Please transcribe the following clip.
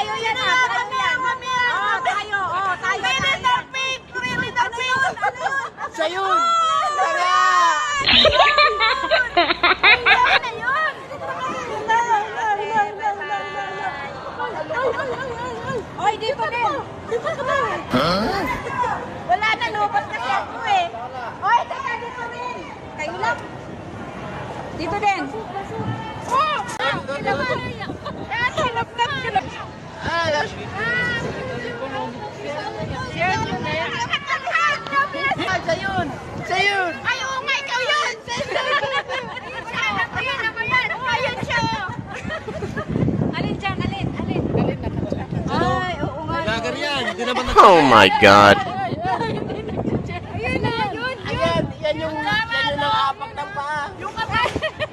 tayo yan. Hinawakan niya kami. Oh, tayo. Oh, tayo. Pwede na pink. Pwede na ano pink. Ano yun? Siya yun. Ano Tara. Oy, di pa rin. Eh. Di pa? Wala na, lubos na siya eh. Oy, teka, dito rin. Kayo lang. Dito din. Oh! Oh my God. Ayun na, yun, yun. Ayan, yan yung, yan yung nakaapak ng paa. Yung kapatid.